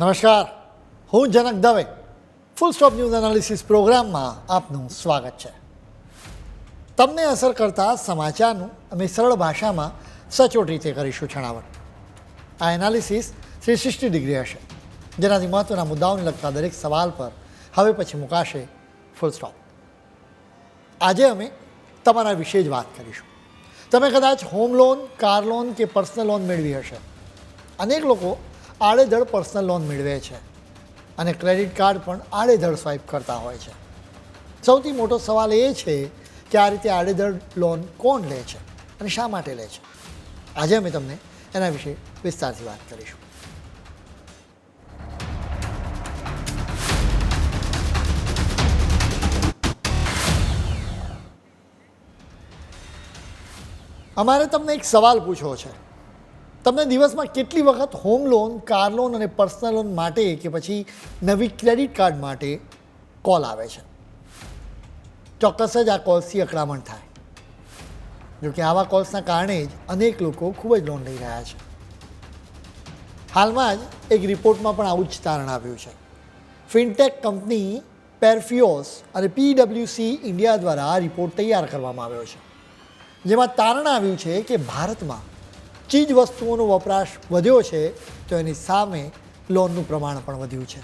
નમસ્કાર. હું Janak Dave. Full stop news analysis પ્રોગ્રામમાં આપનું સ્વાગત છે. તમને અસર કરતા સમાચારનું અમે સરળ ભાષામાં સચોટ રીતે કરીશું છણાવટ. આ એનાલિસિસ થ્રી સિક્સટી ડિગ્રી હશે, જેનાથી મહત્ત્વના મુદ્દાઓને લગતા દરેક સવાલ પર હવે પછી મુકાશે ફૂલ સ્ટોપ આજે અમે તમારા વિશે જ વાત કરીશું. તમે કદાચ હોમ લોન કાર લોન કે પર્સનલ લોન મેળવી હશે. અનેક લોકો આડેધડ પર્સનલ લોન મેળવે છે અને ક્રેડિટ કાર્ડ પણ આડેધડ સ્વાઇપ કરતા હોય છે. સૌથી મોટો સવાલ એ છે કે આ રીતે આડેધડ લોન કોણ લે છે અને શા માટે લે છે? આજે અમે તમને એના વિશે વિસ્તારથી વાત કરીશું. અમારે તમને એક સવાલ પૂછવો છે. તમને દિવસમાં કેટલી વખત હોમ લોન કાર લોન અને પર્સનલ લોન માટે કે પછી નવી ક્રેડિટ કાર્ડ માટે કોલ આવે છે? ચોક્કસ જ આ કોલ્સથી અકળામણ થાય. જો કે આવા કોલ્સના કારણે જ અનેક લોકો ખૂબ જ લોન લઈ રહ્યા છે. હાલમાં જ એક રિપોર્ટમાં પણ આવું જ તારણ આવ્યું છે. ફિનટેક કંપની પેરફિયોસ અને પીડબ્લ્યુસી ઇન્ડિયા દ્વારા આ રિપોર્ટ તૈયાર કરવામાં આવ્યો છે. જેમાં તારણ આવ્યું છે કે ભારતમાં ચીજ વસ્તુઓનો વપરાશ વધ્યો છે, તો એની સામે લોનનું પ્રમાણ પણ વધ્યું છે.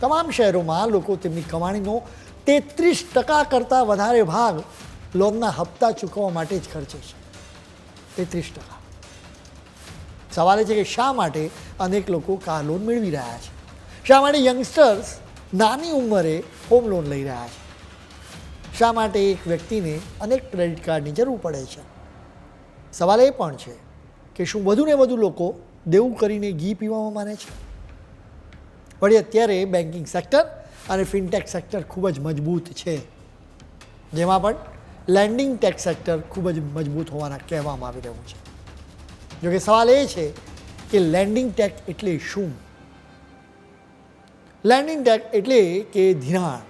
તમામ શહેરોમાં લોકો તેમની કમાણીનો તેત્રીસ ટકા કરતાં વધારે ભાગ લોનના હપ્તા ચૂકવવા માટે જ ખર્ચે છે. તેત્રીસ ટકા. સવાલ એ છે કે શા માટે અનેક લોકો કાર લોન મેળવી રહ્યા છે? શા માટે યંગસ્ટર્સ નાની ઉંમરે હોમ લોન લઈ રહ્યા છે? શા માટે એક વ્યક્તિને અનેક ક્રેડિટ કાર્ડની જરૂર પડે છે? સવાલ એ પણ છે કે શું વધુને વધુ લોકો દેવું કરીને ઘી પીવામાં માને છે? વળી અત્યારે બેન્કિંગ સેક્ટર અને ફિનટેક સેક્ટર ખૂબ જ મજબૂત છે. જેમાં પણ લેન્ડિંગ ટેક સેક્ટર ખૂબ જ મજબૂત હોવાના કહેવામાં આવી રહ્યું છે. જોકે સવાલ એ છે કે લેન્ડિંગ ટેક એટલે શું? લેન્ડિંગ ટેક એટલે કે ધિરાણ.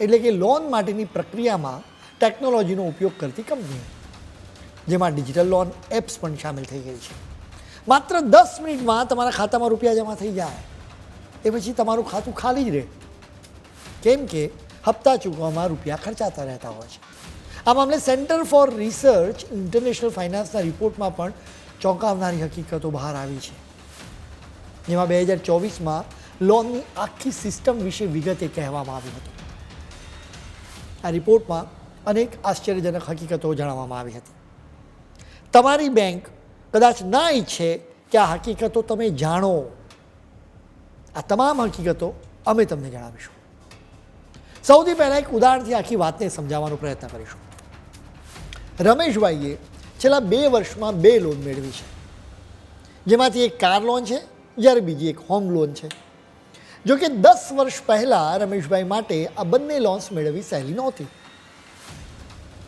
એટલે કે લોન માટેની પ્રક્રિયામાં ટેકનોલોજીનો ઉપયોગ કરતી કંપની જેમાં ડિજિટલ લોન એપ્સ પણ સામેલ થઈ ગઈ છે. માત્ર દસ મિનિટમાં તમારા ખાતામાં રૂપિયા જમા થઈ જાય. એ પછી તમારું ખાતું ખાલી જ રહે. કેમ કે હપ્તા ચૂકવવામાં રૂપિયા ખર્ચાતા રહેતા હોય છે. આ મામલે સેન્ટર ફોર રિસર્ચ ઇન્ટરનેશનલ ફાઇનાન્સના રિપોર્ટમાં પણ ચોંકાવનારી હકીકતો બહાર આવી છે. જેમાં બે હજાર ચોવીસમાં લોનની આખી સિસ્ટમ વિશે વિગતે કહેવામાં આવી હતી. આ રિપોર્ટમાં અનેક આશ્ચર્યજનક હકીકતો જણાવવામાં આવી હતી. તમારી બેંક કદાચ ના ઈચ્છે કે આ હકીકતો તમે જાણો. આ તમામ હકીકતો અમે તમને જણાવીશું. સૌથી પહેલાં એક ઉદાહરણથી આખી વાતને સમજાવવાનો પ્રયત્ન કરીશું. રમેશભાઈએ છેલ્લા બે વર્ષમાં બે લોન મેળવી છે. જેમાંથી એક કાર લોન છે, જ્યારે બીજી એક હોમ લોન છે. જો કે દસ વર્ષ પહેલાં રમેશભાઈ માટે આ બંને લોન્સ મેળવવી સહેલી નહોતી.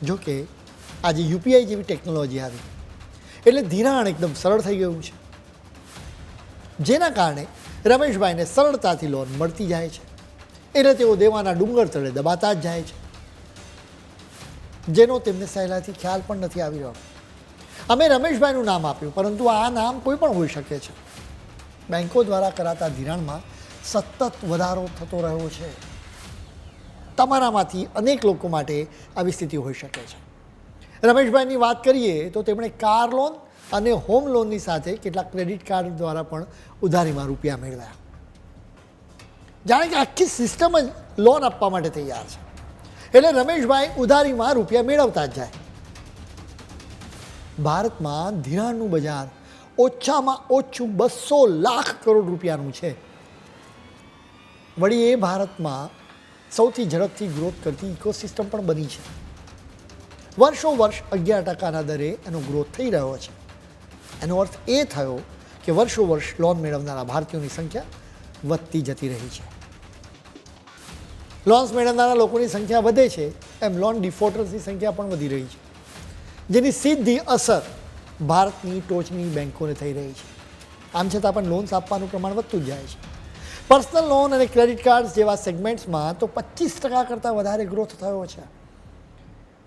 જોકે આજે યુપીઆઈ જેવી ટેકનોલોજી આવી. એટલે ધિરાણ એકદમ સરળ થઈ ગયું છે. જેના કારણે રમેશભાઈને સરળતાથી લોન મળતી જાય છે. એટલે તેઓ દેવાના ડુંગર તળે દબાતા જ જાય છે. જેનો તેમને સહેલાથી ખ્યાલ પણ નથી આવી રહ્યો. અમે રમેશભાઈનું નામ આપ્યું, પરંતુ આ નામ કોઈ પણ હોઈ શકે છે. બેન્કો દ્વારા કરાતા ધિરાણમાં સતત વધારો થતો રહ્યો છે. તમારામાંથી અનેક લોકો માટે આવી સ્થિતિ હોઈ શકે છે. રમેશભાઈની વાત કરીએ તો તેમણે કાર લોન અને હોમ લોનની સાથે કેટલાક ક્રેડિટ કાર્ડ દ્વારા પણ ઉધારીમાં રૂપિયા મેળવ્યા. જાણે કે આખી સિસ્ટમ જ લોન આપવા માટે તૈયાર છે. એટલે રમેશભાઈ ઉધારીમાં રૂપિયા મેળવતા જ જાય. ભારતમાં ધિરાણનું બજાર ઓછામાં ઓછું બસો લાખ કરોડ રૂપિયાનું છે. વળી એ ભારતમાં સૌથી ઝડપથી ગ્રોથ કરતી ઇકોસિસ્ટમ પણ બની છે. વર્ષો વર્ષ અગિયાર ટકાના દરે એનો ગ્રોથ થઈ રહ્યો છે. એનો અર્થ એ થયો કે વર્ષો વર્ષ લોન મેળવનારા ભારતીયોની સંખ્યા વધતી જતી રહી છે. લોન્સ મેળવનારા લોકોની સંખ્યા વધે છે, એમ લોન ડિફોલ્ટર્સની સંખ્યા પણ વધી રહી છે. જેની સીધી અસર ભારતની ટોચની બેન્કોને થઈ રહી છે. આમ છતાં પણ લોન્સ આપવાનું પ્રમાણ વધતું જ જાય છે. પર્સનલ લોન અને ક્રેડિટ કાર્ડ જેવા સેગમેન્ટ્સમાં તો પચીસ ટકા કરતાં વધારે ગ્રોથ થયો છે.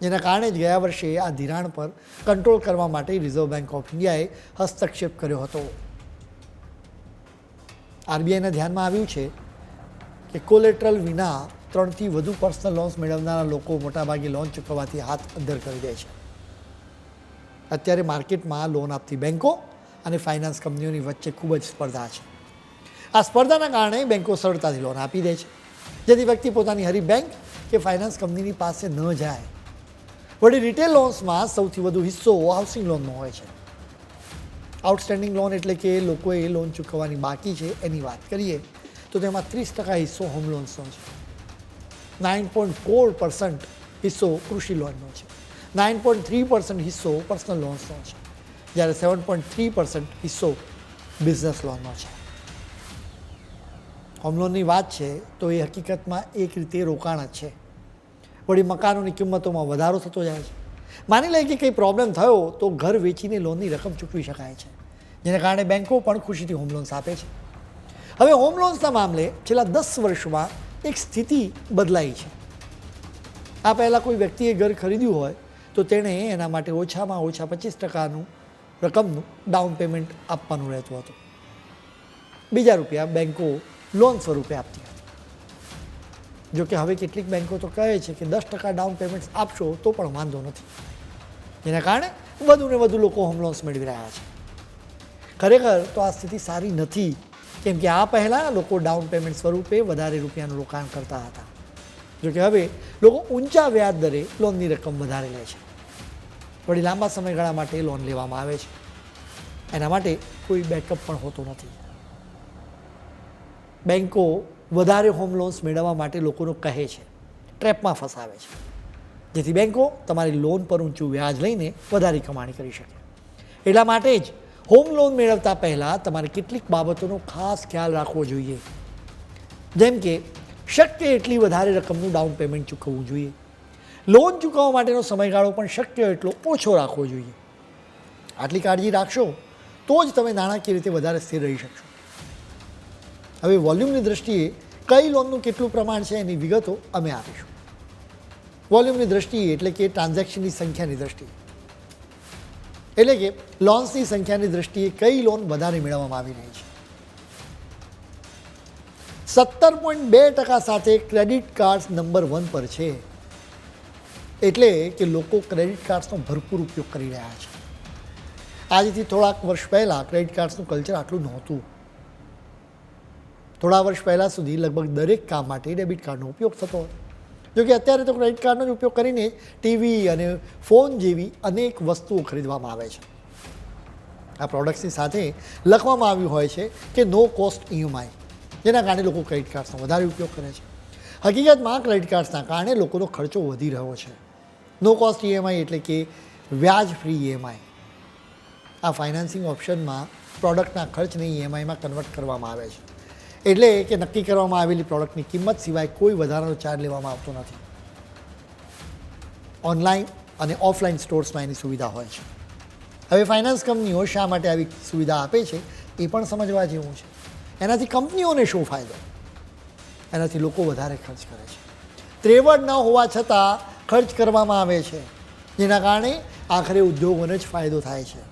જેના કારણે જ ગયા વર્ષે આ ધિરાણ પર કંટ્રોલ કરવા માટે રિઝર્વ બેંક ઓફ ઇન્ડિયાએ હસ્તક્ષેપ કર્યો હતો. આરબીઆઈના ધ્યાનમાં આવ્યું છે કે કોલેટરલ વિના ત્રણથી વધુ પર્સનલ લોન્સ મેળવનારા લોકો મોટાભાગે લોન ચૂકવવાથી હાથ અંદર કરી દે છે. અત્યારે માર્કેટમાં લોન આપતી બેન્કો અને ફાઇનાન્સ કંપનીઓની વચ્ચે ખૂબ જ સ્પર્ધા છે. આ સ્પર્ધાના કારણે બેન્કો સરળતાથી લોન આપી દે છે. જેથી વ્યક્તિ પોતાની હરી બેંક કે ફાઇનાન્સ કંપનીની પાસે ન જાય. વળી રિટેલ લોન્સમાં સૌથી વધુ હિસ્સો હાઉસિંગ લોનનો હોય છે. આઉટસ્ટેન્ડિંગ લોન એટલે કે લોકોએ લોન ચૂકવવાની બાકી છે એની વાત કરીએ, તો તેમાં ત્રીસ ટકા હિસ્સો હોમ લોન્સનો છે. નાઇન પોઈન્ટ ફોર પર્સન્ટ હિસ્સો કૃષિ લોનનો છે. નાઇન પોઈન્ટ થ્રી પર્સન્ટ હિસ્સો પર્સનલ લોન્સનો છે. જ્યારે સેવન પોઈન્ટ થ્રી પર્સન્ટ હિસ્સો બિઝનેસ લોનનો છે. હોમ લોનની વાત છે, તો એ હકીકતમાં એક રીતે રોકાણ જ છે. વળી મકાનોની કિંમતોમાં વધારો થતો જાય છે. માની લઈએ કે કંઈ પ્રોબ્લેમ થયો તો ઘર વેચીને લોનની રકમ ચૂકવી શકાય છે. જેને કારણે બેન્કો પણ ખુશીથી હોમ લોન્સ આપે છે. હવે હોમ લોન્સના મામલે છેલ્લા દસ વર્ષમાં એક સ્થિતિ બદલાઈ છે. આ પહેલાં કોઈ વ્યક્તિએ ઘર ખરીદ્યું હોય તો તેણે એના માટે ઓછામાં ઓછા પચીસ ટકાનું રકમનું ડાઉન પેમેન્ટ આપવાનું રહેતું હતું. બીજા રૂપિયા બેન્કો લોન સ્વરૂપે આપતી હતી. જો કે હવે કેટલીક બેન્કો તો કહે છે કે દસ ટકા ડાઉન પેમેન્ટ આપશો તો પણ વાંધો નથી. જેના કારણે વધુ ને વધુ લોકો હોમ લોન્સ મેળવી રહ્યા છે. ખરેખર તો આ સ્થિતિ સારી નથી. કેમ કે આ પહેલાં લોકો ડાઉન પેમેન્ટ સ્વરૂપે વધારે રૂપિયાનું રોકાણ કરતા હતા. જોકે હવે લોકો ઊંચા વ્યાજ દરે લોનની રકમ વધારે લે છે. વળી લાંબા સમયગાળા માટે લોન લેવામાં આવે છે. એના માટે કોઈ બેકઅપ પણ હોતો નથી. બેન્કો વધારે હોમ લોન્સ મેળવવા માટે લોકોનો કહે છે. ટ્રેપમાં ફસાવે છે. જેથી બેન્કો તમારી લોન પર ઊંચું વ્યાજ લઈને વધારે કમાણી કરી શકે. એટલા માટે જ હોમ લોન મેળવતા પહેલાં તમારે કેટલીક બાબતોનો ખાસ ખ્યાલ રાખવો જોઈએ. જેમ કે, શક્ય એટલી વધારે રકમનું ડાઉન પેમેન્ટ ચૂકવવું જોઈએ. લોન ચૂકવવા માટેનો સમયગાળો પણ શક્ય એટલો ઓછો રાખવો જોઈએ. આટલી કાળજી રાખશો તો જ તમે નાણાકીય રીતે વધારે સ્થિર રહી શકશો. હવે વોલ્યુમની દ્રષ્ટિએ કઈ લોનનું કેટલું પ્રમાણ છે એની વિગતો અમે આપીશું. વોલ્યુમની દ્રષ્ટિએ એટલે કે ટ્રાન્ઝેક્શનની સંખ્યાની દ્રષ્ટિએ. એટલે કે લોન્સની સંખ્યાની દ્રષ્ટિએ કઈ લોન વધારે મેળવવામાં આવી રહી છે. સત્તર પોઈન્ટ બે ટકા સાથે ક્રેડિટ કાર્ડ્સ નંબર વન પર છે. એટલે કે લોકો ક્રેડિટ કાર્ડ્સનો ભરપૂર ઉપયોગ કરી રહ્યા છે. આજથી થોડાક વર્ષ પહેલાં ક્રેડિટ કાર્ડ્સનું કલ્ચર આટલું નહોતું. થોડા વર્ષ પહેલાં સુધી લગભગ દરેક કામ માટે ડેબિટ કાર્ડનો ઉપયોગ થતો હતો. જોકે અત્યારે તો ક્રેડિટ કાર્ડનો જ ઉપયોગ કરીને ટીવી અને ફોન જેવી અનેક વસ્તુઓ ખરીદવામાં આવે છે. આ પ્રોડક્ટ્સની સાથે લખવામાં આવ્યું હોય છે કે નો કોસ્ટ ઈએમઆઈ જેના કારણે લોકો ક્રેડિટ કાર્ડ્સનો વધારે ઉપયોગ કરે છે. હકીકતમાં ક્રેડિટ કાર્ડ્સના કારણે લોકોનો ખર્ચો વધી રહ્યો છે. નો કોસ્ટ ઈએમઆઈ એટલે કે વ્યાજ ફ્રી ઈએમઆઈ આ ફાઇનાન્સિંગ ઓપ્શનમાં પ્રોડક્ટના ખર્ચને ઈએમઆઈમાં કન્વર્ટ કરવામાં આવે છે. એટલે કે નક્કી કરવામાં આવેલી પ્રોડક્ટની કિંમત સિવાય કોઈ વધારાનો ચાર્જ લેવામાં આવતો નથી. ઓનલાઈન અને ઓફલાઈન સ્ટોર્સમાં એની સુવિધા હોય છે. હવે ફાઇનાન્સ કંપનીઓ શા માટે આવી સુવિધા આપે છે એ પણ સમજવા જેવું છે. એનાથી કંપનીઓને શું ફાયદો? એનાથી લોકો વધારે ખર્ચ કરે છે. ત્રેવડ ન હોવા છતાં ખર્ચ કરવામાં આવે છે. જેના કારણે આખરે ઉદ્યોગોને જ ફાયદો થાય છે.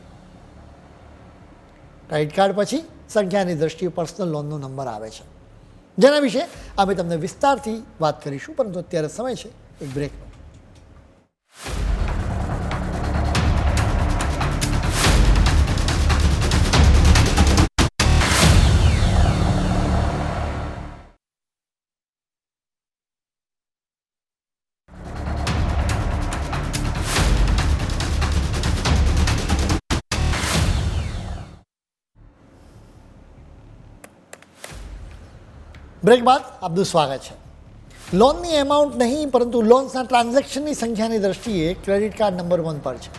ક્રેડિટ કાર્ડ પછી સંખ્યાની દ્રષ્ટિએ પર્સનલ લોનનો નંબર આવે છે. જેના વિશે અમે તમને વિસ્તારથી વાત કરીશું, પરંતુ અત્યારે સમય છે, એક બ્રેકનો બ્રેક બાદ આપનું સ્વાગત છે. લોનની એમાઉન્ટ નહીં, પરંતુ લોન્સના ટ્રાન્ઝેક્શનની સંખ્યાની દ્રષ્ટિએ ક્રેડિટ કાર્ડ નંબર વન પર છે.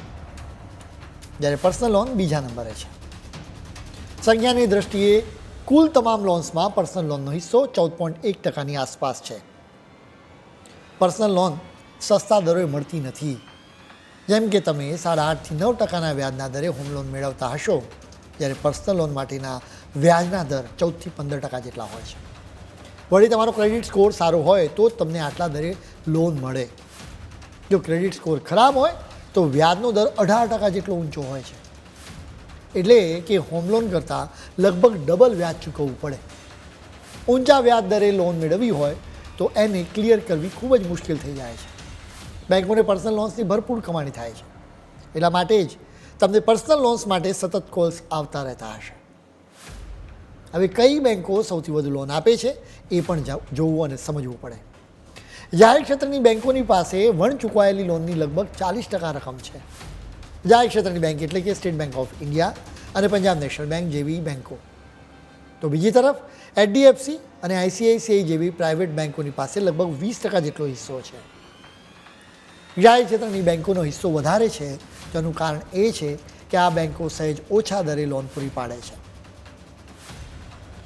જ્યારે પર્સનલ લોન બીજા નંબરે છે. સંખ્યાની દ્રષ્ટિએ કુલ તમામ લોન્સમાં પર્સનલ લોનનો હિસ્સો ચૌદ પોઈન્ટ એક ટકાની આસપાસ છે. પર્સનલ લોન સસ્તા દરોએ મળતી નથી. જેમ કે તમે સાડા આઠથી નવ ટકાના વ્યાજના દરે હોમ લોન મેળવતા હશો, જ્યારે પર્સનલ લોન માટેના વ્યાજના દર ચૌદથી પંદર ટકા જેટલા હોય છે. વળી તમારો ક્રેડિટ સ્કોર સારો હોય તો જ તમને આટલા દરે લોન મળે. જો ક્રેડિટ સ્કોર ખરાબ હોય તો વ્યાજનો દર અઢાર ટકા જેટલો ઊંચો હોય છે. એટલે કે હોમ લોન કરતાં લગભગ ડબલ વ્યાજ ચૂકવવું પડે. ઊંચા વ્યાજ દરે લોન મેળવવી હોય તો એને ક્લિયર કરવી ખૂબ જ મુશ્કેલ થઈ જાય છે. બેંકોને પર્સનલ લોન્સની ભરપૂર કમાણી થાય છે. એટલા માટે જ તમને પર્સનલ લોન્સ માટે સતત કોલ્સ આવતા રહેતા હશે. હવે કઈ બેંકો સૌથી વધુ લોન આપે છે? એ પણ જોવું અને સમજવું પડે. જાહેર ક્ષેત્રની બેંકોની પાસે વણ ચૂકવાયેલી લોનની લગભગ ચાલીસ ટકા રકમ છે. જાહેર ક્ષેત્રની બેંક એટલે કે સ્ટેટ બેંક ઓફ ઇન્ડિયા અને પંજાબ નેશનલ બેંક જેવી બેંકો. તો બીજી તરફ, એચડીએફસી અને આઈસીઆઈસીઆઈ જેવી પ્રાઇવેટ બેંકોની પાસે લગભગ વીસ ટકા જેટલો હિસ્સો છે. જાહેર ક્ષેત્રની બેંકોનો હિસ્સો વધારે છે તેનું કારણ એ છે કે આ બેંકો સહેજ ઓછા દરે લોન પૂરી પાડે છે.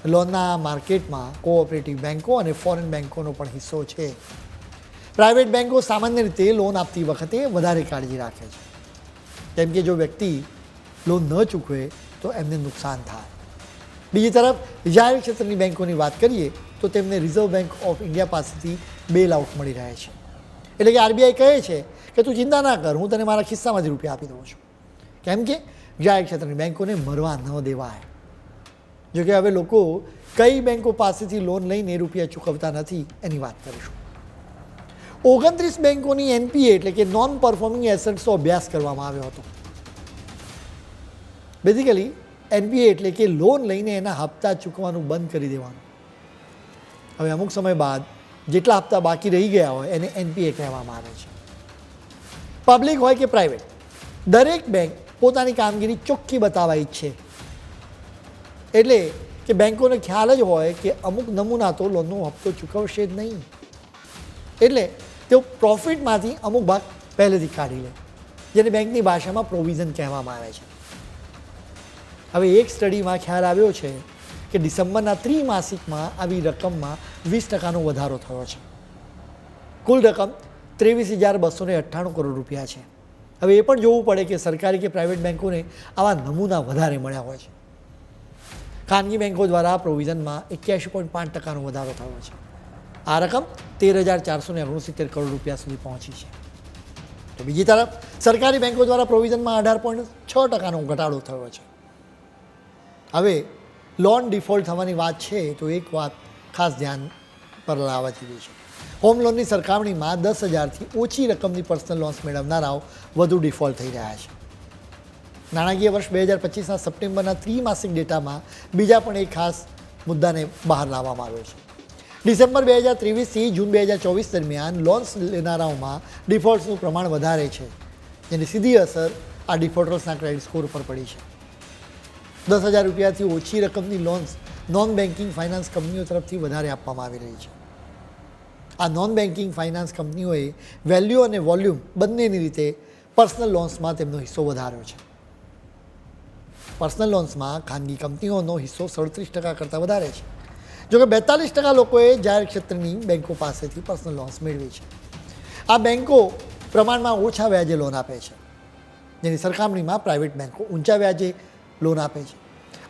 લોનના માર્કેટમાં કોઓપરેટિવ બેન્કો અને ફોરેન બેન્કોનો પણ હિસ્સો છે. પ્રાઇવેટ બેન્કો સામાન્ય રીતે લોન આપતી વખતે વધારે કાળજી રાખે છે. કેમ કે જો વ્યક્તિ લોન ન ચૂકવે, તો એમને નુકસાન થાય. બીજી તરફ જાહેર ક્ષેત્રની બેન્કોની વાત કરીએ, તો તેમને રિઝર્વ બેન્ક ઓફ ઇન્ડિયા પાસેથી બેલ આઉટ મળી રહે છે. એટલે કે આરબીઆઈ કહે છે કે, તું ચિંતા ના કર, હું તને મારા ખિસ્સામાંથી રૂપિયા આપી દઉં છું. કેમ કે જાહેર ક્ષેત્રની બેન્કોને મરવા ન દેવાય. જો કે હવે લોકો કઈ બેંકો પાસેથી લોન લઈને રૂપિયા ચૂકવતા નથી એની વાત કરીશું. ઓગણત્રીસ બેંકોની એનપીએ એટલે કે નોન પરફોર્મિંગ એસેટ્સનો અભ્યાસ કરવામાં આવ્યો હતો. બેઝિકલી એનપીએ એટલે કે લોન લઈને એના હપ્તા ચૂકવાનું બંધ કરી દેવાનું. હવે અમુક સમય બાદ જેટલા હપ્તા બાકી રહી ગયા હોય એને એનપીએ કહેવામાં આવે છે. પબ્લિક હોય કે પ્રાઇવેટ દરેક બેંક પોતાની કામગીરી ચોખ્ખી બતાવવા ઈચ્છે એટલે કે બેંકોને ખ્યાલ જ હોય કે અમુક નમૂના તો લોનનો હપ્તો ચૂકવશે જ નહીં. એટલે તેઓ પ્રોફિટમાંથી અમુક ભાગ પહેલેથી કાઢી લે, જેને બેંકની ભાષામાં પ્રોવિઝન કહેવામાં આવે છે. હવે એક સ્ટડીમાં ખ્યાલ આવ્યો છે કે ડિસેમ્બરના ત્રિમાસિકમાં આવી રકમમાં વીસ ટકાનો વધારો થયો છે. કુલ રકમ ત્રેવીસ હજાર બસો અઠ્ઠાણું કરોડ રૂપિયા છે. હવે એ પણ જોવું પડે કે સરકારી કે પ્રાઇવેટ બેંકોને આવા નમૂના વધારે મળ્યા હોય છે. ખાનગી બેંકો દ્વારા પ્રોવિઝનમાં એક્યાસી પોઈન્ટ પાંચ ટકાનો વધારો થયો છે. આ રકમ તેર હજાર ચારસો ને ઓગણસિત્તેર કરોડ રૂપિયા સુધી પહોંચી છે. તો બીજી તરફ, સરકારી બેંકો દ્વારા પ્રોવિઝનમાં અઢાર પોઈન્ટ છ ટકાનો ઘટાડો થયો છે. હવે, લોન ડિફોલ્ટ થવાની વાત છે, તો એક વાત ખાસ ધ્યાન પર લાવવા જેવી છે. હોમ લોનની સરખામણીમાં દસ હજારથી ઓછી રકમની પર્સનલ લોન્સ મેળવનારાઓ વધુ ડિફોલ્ટ થઈ રહ્યા છે. નાણાકીય વર્ષ બે હજાર પચીસના સપ્ટેમ્બરના ત્રિમાસિક ડેટામાં બીજા પણ એક ખાસ મુદ્દાને બહાર લાવવામાં આવ્યો છે. ડિસેમ્બર બે હજાર ત્રેવીસથી જૂન બે હજાર ચોવીસ દરમિયાન લોન્સ લેનારાઓમાં ડિફોલ્ટ્સનું પ્રમાણ વધારે છે, જેની સીધી અસર આ ડિફોલ્ટર્સના ક્રેડિટ સ્કોર પર પડી છે. દસ હજાર રૂપિયાથી ઓછી રકમની લોન્સ નોન બેન્કિંગ ફાઇનાન્સ કંપનીઓ તરફથી વધારે આપવામાં આવી રહી છે. આ નોન બેન્કિંગ ફાઇનાન્સ કંપનીઓએ વેલ્યુ અને વોલ્યુમ બંનેની રીતે પર્સનલ લોન્સમાં તેમનો હિસ્સો વધાર્યો છે. પર્સનલ લોન્સમાં ખાનગી કંપનીઓનો હિસ્સો સડત્રીસ ટકા કરતાં વધારે છે. જોકે બેતાલીસ ટકા લોકોએ જાહેર ક્ષેત્રની બેન્કો પાસેથી પર્સનલ લોન્સ મેળવી છે. આ બેન્કો પ્રમાણમાં ઓછા વ્યાજે લોન આપે છે. જેની સરખામણીમાં પ્રાઇવેટ બેન્કો ઊંચા વ્યાજે લોન આપે છે.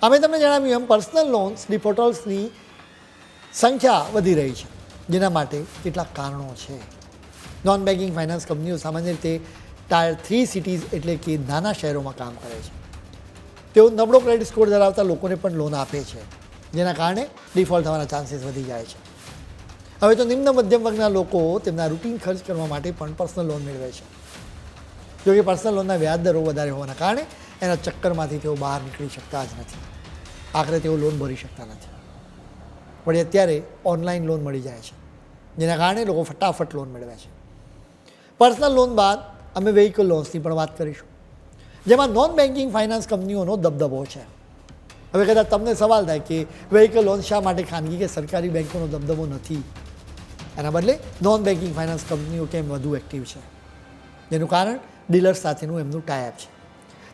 અમે તમને જણાવ્યું એમ પર્સનલ લોન્સ ડિફોલ્ટર્સની સંખ્યા વધી રહી છે. જેના માટે કેટલાક કારણો છે. નોન બેન્કિંગ ફાઇનાન્સ કંપનીઓ સામાન્ય રીતે ટાયર થ્રી સિટીઝ એટલે કે નાના શહેરોમાં કામ કરે છે. તેઓ નબળો ક્રેડિટ સ્કોર ધરાવતા લોકોને પણ લોન આપે છે, જેના કારણે ડિફોલ્ટ થવાના ચાન્સીસ વધી જાય છે. હવે તો નિમ્ન મધ્યમ વર્ગના લોકો તેમના રૂટીન ખર્ચ કરવા માટે પણ પર્સનલ લોન મેળવે છે. જોકે પર્સનલ લોનના વ્યાજ દરો વધારે હોવાના કારણે એના ચક્કરમાંથી તેઓ બહાર નીકળી શકતા જ નથી. આખરે તેઓ લોન ભરી શકતા નથી. પણ અત્યારે ઓનલાઈન લોન મળી જાય છે, જેના કારણે લોકો ફટાફટ લોન મેળવે છે. પર્સનલ લોન બાદ અમે વેહિકલ લોન્સની પણ વાત કરીશું. જેમાં નોન બેન્કિંગ ફાઇનાન્સ કંપનીઓનો દબદબો છે. હવે કદાચ તમને સવાલ થાય કે વેહિકલ લોન શા માટે ખાનગી કે સરકારી બેંકોનો દબદબો નથી? એના બદલે નોન બેન્કિંગ ફાઇનાન્સ કંપનીઓ કેમ વધુ એક્ટિવ છે? જેનું કારણ ડીલર્સ સાથેનું એમનું ટાયપ છે.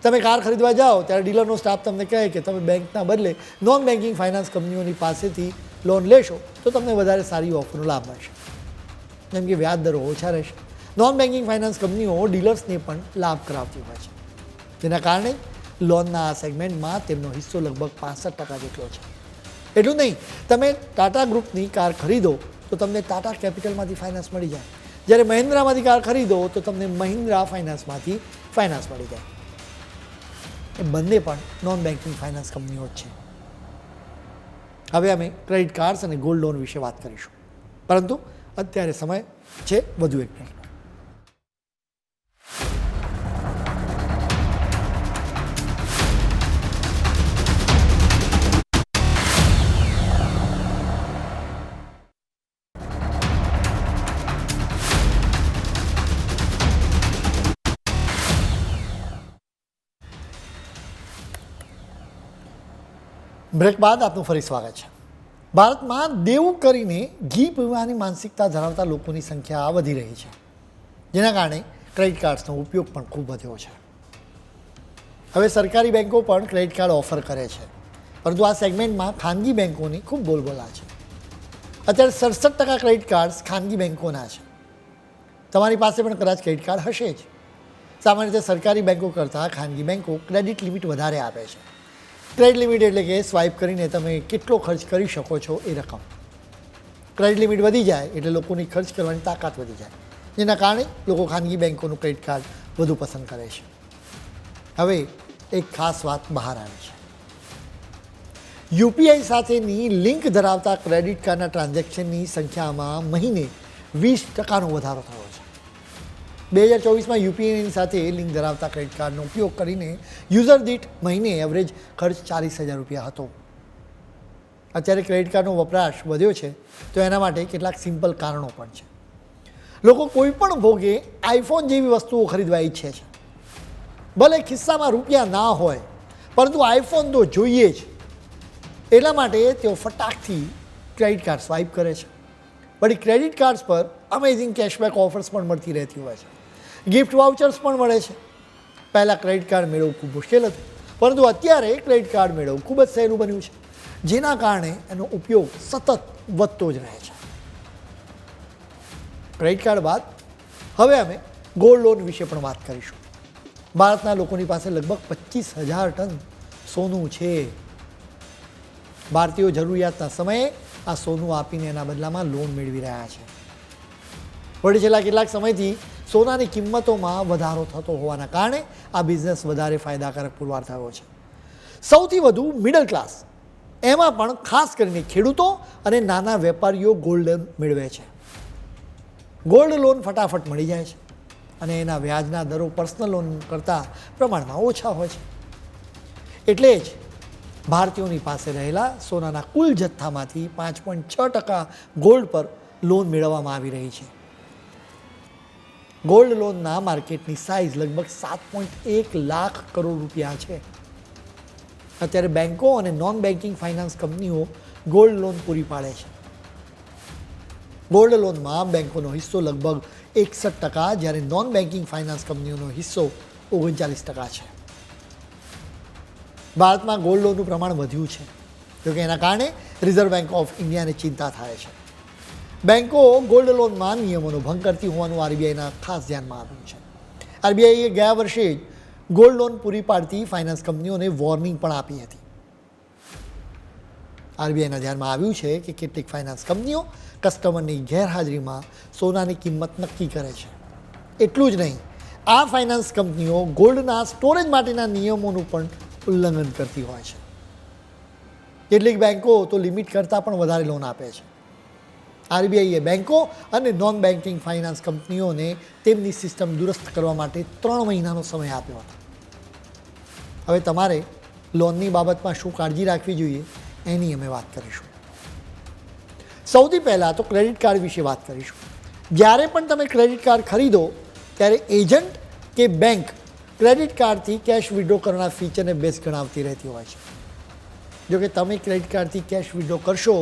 તમે કાર ખરીદવા જાઓ, ત્યારે ડીલરનો સ્ટાફ તમને કહે કે તમે બેંકના બદલે નોન બેન્કિંગ ફાઇનાન્સ કંપનીઓની પાસેથી લોન લેશો, તો તમને વધારે સારી ઓફરનો લાભ મળશે. જેમ કે વ્યાજ દરો ઓછા રહેશે. નોન બેન્કિંગ ફાઇનાન્સ કંપનીઓ ડીલર્સને પણ લાભ કરાવતી હોય છે. જેના કારણે લોનના આ સેગમેન્ટમાં તેમનો હિસ્સો લગભગ પાસઠ ટકા જેટલો છે. એટલું નહીં, તમે ટાટા ગ્રુપની કાર ખરીદો તો તમને ટાટા કેપિટલમાંથી ફાઇનાન્સ મળી જાય. જ્યારે મહિન્દ્રામાંથી કાર ખરીદો તો તમને મહિન્દ્રા ફાઇનાન્સમાંથી ફાઇનાન્સ મળી જાય. એ બંને પણ નોન બેન્કિંગ ફાઇનાન્સ કંપનીઓ જ છે. હવે અમે ક્રેડિટ કાર્ડ્સ અને ગોલ્ડ લોન વિશે વાત કરીશું. પરંતુ અત્યારે સમય છે વધુ એક બ્રેકનો બ્રેક બાદ આપનું ફરી સ્વાગત છે. ભારતમાં દેવું કરીને ઘી પીવાની માનસિકતા ધરાવતા લોકોની સંખ્યા વધી રહી છે. જેના કારણે ક્રેડિટ કાર્ડ્સનો ઉપયોગ પણ ખૂબ વધ્યો છે. હવે સરકારી બેન્કો પણ ક્રેડિટ કાર્ડ ઓફર કરે છે. પરંતુ આ સેગમેન્ટમાં ખાનગી બેન્કોની ખૂબ બોલબોલા છે. અત્યારે સડસઠ ટકા ક્રેડિટ કાર્ડ્સ ખાનગી બેન્કોના છે. તમારી પાસે પણ કદાચ ક્રેડિટ કાર્ડ હશે જ. સામાન્ય રીતે સરકારી બેન્કો કરતાં ખાનગી બેન્કો ક્રેડિટ લિમિટ વધારે આપે છે. ક્રેડિટ લિમિટ એટલે કે સ્વાઇપ કરીને તમે કેટલો ખર્ચ કરી શકો છો એ રકમ. ક્રેડિટ લિમિટ વધી જાય એટલે લોકોની ખર્ચ કરવાની તાકાત વધી જાય. જેના કારણે લોકો ખાનગી બેન્કોનું ક્રેડિટ કાર્ડ વધુ પસંદ કરે છે. હવે એક ખાસ વાત બહાર આવી છે. યુપીઆઈ સાથેની લિંક ધરાવતા ક્રેડિટ કાર્ડના ટ્રાન્ઝેક્શનની સંખ્યામાં મહિને વીસ ટકાનો વધારો થયો બે હજાર ચોવીસમાં યુપીઆઈની સાથે લિંક ધરાવતા ક્રેડિટ કાર્ડનો ઉપયોગ કરીને યુઝર દીઠ મહિને એવરેજ ખર્ચ ચાલીસ હજાર રૂપિયા હતો. અત્યારે ક્રેડિટ કાર્ડનો વપરાશ વધ્યો છે, તો એના માટે કેટલાક સિમ્પલ કારણો પણ છે. લોકો કોઈ પણ ભોગે આઈફોન જેવી વસ્તુઓ ખરીદવા ઈચ્છે છે. ભલે ખિસ્સામાં રૂપિયા ના હોય, પરંતુ આઈફોન તો જોઈએ જ. એટલા માટે તેઓ ફટાકથી ક્રેડિટ કાર્ડ સ્વાઇપ કરે છે. વળી ક્રેડિટ કાર્ડ્સ પર અમેઝિંગ કેશબેક ઓફર્સ પણ મળતી રહેતી હોય છે. ગિફ્ટ વાઉચર્સ પણ મળે છે. પહેલાં ક્રેડિટ કાર્ડ મેળવવું ખૂબ મુશ્કેલ હતું. પરંતુ અત્યારે ક્રેડિટ કાર્ડ મેળવવું ખૂબ જ સહેલું બન્યું છે. જેના કારણે એનો ઉપયોગ સતત વધતો જ રહે છે. ક્રેડિટ કાર્ડ બાદ હવે અમે ગોલ્ડ લોન વિશે પણ વાત કરીશું. ભારતના લોકોની પાસે લગભગ પચીસ હજાર ટન સોનું છે. ભારતીયો જરૂરિયાતના સમયે આ સોનું આપીને એના બદલામાં લોન મેળવી રહ્યા છે. વળી છેલ્લા કેટલાક સમયથી સોનાની કિંમતોમાં વધારો થતો હોવાના કારણે આ બિઝનેસ વધારે ફાયદાકારક પુરવાર થયો છે. સૌથી વધુ મિડલ ક્લાસ એમાં પણ ખાસ કરીને ખેડૂતો અને નાના વેપારીઓ ગોલ્ડ લોન મેળવે છે. ગોલ્ડ લોન ફટાફટ મળી જાય છે અને એના વ્યાજના દરો પર્સનલ લોન કરતાં પ્રમાણમાં ઓછા હોય છે. એટલે જ ભારતીયોની પાસે રહેલા સોનાના કુલ જથ્થામાંથી પાંચ પોઈન્ટ છ ટકા ગોલ્ડ પર લોન મેળવવામાં આવી રહી છે. ગોલ્ડ લોનના માર્કેટની સાઇઝ લગભગ સાત પોઈન્ટ એક લાખ કરોડ રૂપિયા છે. અત્યારે બેન્કો અને નોન બેન્કિંગ ફાઇનાન્સ કંપનીઓ ગોલ્ડ લોન પૂરી પાડે છે. ગોલ્ડ લોનમાં બેન્કોનો હિસ્સો લગભગ એકસઠ ટકા, જ્યારે નોન બેન્કિંગ ફાઇનાન્સ કંપનીઓનો હિસ્સો ઓગણચાલીસ ટકા છે. ભારતમાં ગોલ્ડ લોનનું પ્રમાણ વધ્યું છે, જોકે એના કારણે રિઝર્વ બેન્ક ઓફ ઇન્ડિયાને ચિંતા થાય છે. બેન્કો ગોલ્ડ લોનમાં નિયમોનો ભંગ કરતી હોવાનું આરબીઆઈના ખાસ ધ્યાનમાં આવ્યું છે. આરબીઆઈએ ગયા વર્ષે જ ગોલ્ડ લોન પૂરી પાડતી ફાઇનાન્સ કંપનીઓને વોર્નિંગ પણ આપી હતી. આરબીઆઈના ધ્યાનમાં આવ્યું છે કે કેટલીક ફાઇનાન્સ કંપનીઓ કસ્ટમરની ગેરહાજરીમાં સોનાની કિંમત નક્કી કરે છે. એટલું જ નહીં, આ ફાઇનાન્સ કંપનીઓ ગોલ્ડના સ્ટોરેજ માટેના નિયમોનું પણ ઉલ્લંઘન કરતી હોય છે. કેટલીક બેન્કો તો લિમિટ કરતાં પણ વધારે લોન આપે છે. આરબીઆઈએ બેન્કો અને નોન બેન્કિંગ ફાઇનાન્સ કંપનીઓને તેમની સિસ્ટમ દુરસ્ત કરવા માટે ત્રણ મહિનાનો સમય આપ્યો હતો. હવે તમારે લોનની બાબતમાં શું કાળજી રાખવી જોઈએ એની અમે વાત કરીશું. સૌથી પહેલાં તો ક્રેડિટ કાર્ડ વિશે વાત કરીશું. જ્યારે પણ તમે ક્રેડિટ કાર્ડ ખરીદો, ત્યારે એજન્ટ કે બેંક ક્રેડિટ કાર્ડથી કેશ વિડ્રો કરવાના ફીચરને બેસ્ટ ગણાવતી રહેતી હોય છે. જો કે તમે ક્રેડિટ કાર્ડથી કેશ વિડ્રો કરશો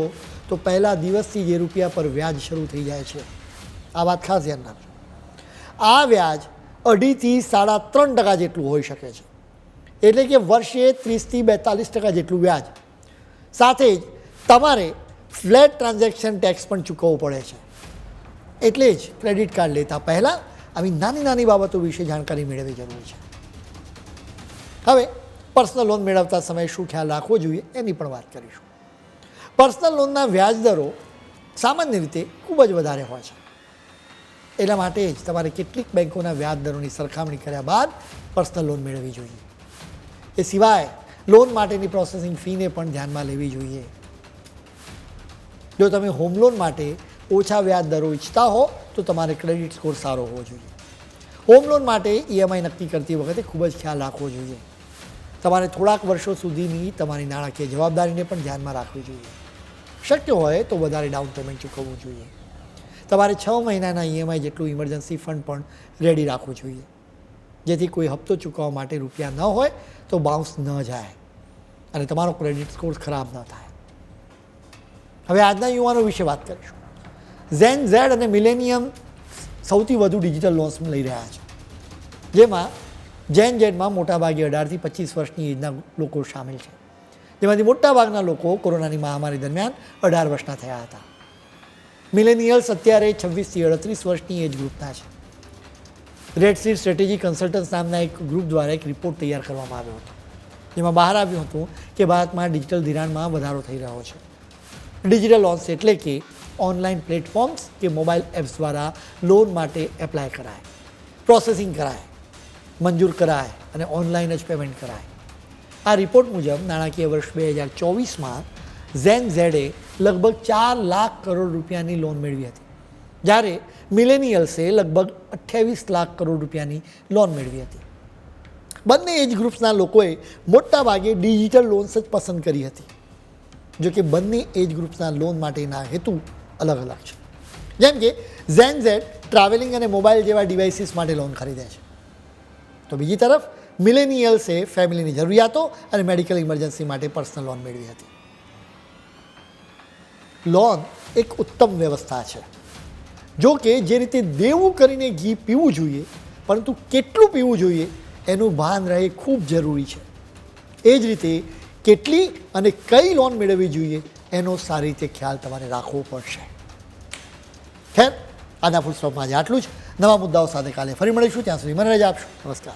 તો પહેલા દિવસથી જે રૂપિયા પર વ્યાજ શરૂ થઈ જાય છે. આ વાત ખાસ ધ્યાન રાખજો. આ વ્યાજ અઢીથી સાડા ત્રણ ટકા જેટલું હોઈ શકે છે. એટલે કે વર્ષે ત્રીસથી બેતાલીસ ટકા જેટલું વ્યાજ. સાથે જ તમારે ફ્લેટ ટ્રાન્ઝેક્શન ટેક્સ પણ ચૂકવવો પડે છે. એટલે જ ક્રેડિટ કાર્ડ લેતા પહેલાં આવી નાની નાની બાબતો વિશે જાણકારી મેળવવી જરૂરી છે. હવે પર્સનલ લોન મેળવતા સમયે શું ખ્યાલ રાખવો જોઈએ એની પણ વાત કરીશું. પર્સનલ લોનના વ્યાજ દરો સામાન્ય રીતે ખૂબ જ વધારે હોય છે. એટલા માટે જ તમારે કેટલીક બેન્કોના વ્યાજ દરોની સરખામણી કર્યા બાદ પર્સનલ લોન મેળવવી જોઈએ. એ સિવાય લોન માટેની પ્રોસેસિંગ ફીને પણ ધ્યાનમાં લેવી જોઈએ. જો તમે હોમ લોન માટે ઓછા વ્યાજ દરો ઈચ્છતા હો, તો તમારે ક્રેડિટ સ્કોર સારો હોવો જોઈએ. હોમ લોન માટે ઈએમઆઈ નક્કી કરતી વખતે ખૂબ જ ખ્યાલ રાખવો જોઈએ. તમારે થોડાક વર્ષો સુધીની તમારી નાણાકીય જવાબદારીને પણ ધ્યાનમાં રાખવી જોઈએ. શક્ય હોય તો વધારે ડાઉન પેમેન્ટ ચૂકવવું જોઈએ. તમારે છ મહિનાના ઈએમઆઈ જેટલું ઇમરજન્સી ફંડ પણ રેડી રાખવું જોઈએ. જેથી કોઈ હપ્તો ચૂકવવા માટે રૂપિયા ન હોય તો બાઉન્સ ન જાય અને તમારો ક્રેડિટ સ્કોર ખરાબ ન થાય. હવે આજના યુવાનો વિશે વાત કરીશું. ઝેન ઝેડ અને મિલેનિયમ સૌથી વધુ ડિજિટલ લોન્સ લઈ રહ્યા છે. જેમાં જેન ઝેડમાં મોટાભાગે અઢારથી પચીસ વર્ષની એજના લોકો સામેલ છે. જેમાંથી મોટાભાગના લોકો કોરોનાની મહામારી દરમિયાન અઢાર વર્ષના થયા હતા. મિલેનિયલ્સ અત્યારે છવ્વીસથી અડત્રીસ વર્ષની એજ ગ્રુપના છે. રેડ સીટ સ્ટ્રેટેજી કન્સલ્ટન્સ નામના એક ગ્રુપ દ્વારા એક રિપોર્ટ તૈયાર કરવામાં આવ્યો હતો. જેમાં બહાર આવ્યું હતું કે ભારતમાં ડિજિટલ ધિરાણમાં વધારો થઈ રહ્યો છે. ડિજિટલ લોન્સ એટલે કે ઓનલાઈન પ્લેટફોર્મ્સ કે મોબાઈલ એપ્સ દ્વારા લોન માટે એપ્લાય કરાય પ્રોસેસિંગ કરાય, મંજૂર કરાય અને ઓનલાઈન જ પેમેન્ટ કરાય. આ રિપોર્ટ મુજબ નાણાકીય વર્ષ બે હજાર ચોવીસમાં ઝેન ઝેડે લગભગ ચાર લાખ કરોડ રૂપિયાની લોન મેળવી હતી. જ્યારે મિલેનિયલ્સે લગભગ અઠ્યાવીસ લાખ કરોડ રૂપિયાની લોન મેળવી હતી. બંને એજ ગ્રુપ્સના લોકોએ મોટા ભાગે ડિજિટલ લોન્સ જ પસંદ કરી હતી. જોકે બંને એજ ગ્રુપ્સના લોન માટેના હેતુ અલગ અલગ છે. જેમ કે ઝેન ઝેડ ટ્રાવેલિંગ અને મોબાઈલ જેવા ડિવાઇસીસ માટે લોન ખરીદે છે. તો બીજી તરફ મિલેનિયલ્સે ફેમિલીની જરૂરિયાતો અને મેડિકલ ઇમરજન્સી માટે પર્સનલ લોન મેળવી હતી. લોન એક ઉત્તમ વ્યવસ્થા છે. જો કે જે રીતે દેવું કરીને ઘી પીવું જોઈએ, પરંતુ કેટલું પીવું જોઈએ એનું ભાન રહે ખૂબ જરૂરી છે. એ જ રીતે કેટલી અને કઈ લોન મેળવવી જોઈએ એનો સારી રીતે ખ્યાલ તમારે રાખવો પડશે. ખેર આજના ફૂલ સ્ટોપમાં આજે આટલું જ. નવા મુદ્દાઓ સાથે કાલે ફરી મળીશું. ત્યાં સુધી મને રજા આપશો. નમસ્કાર.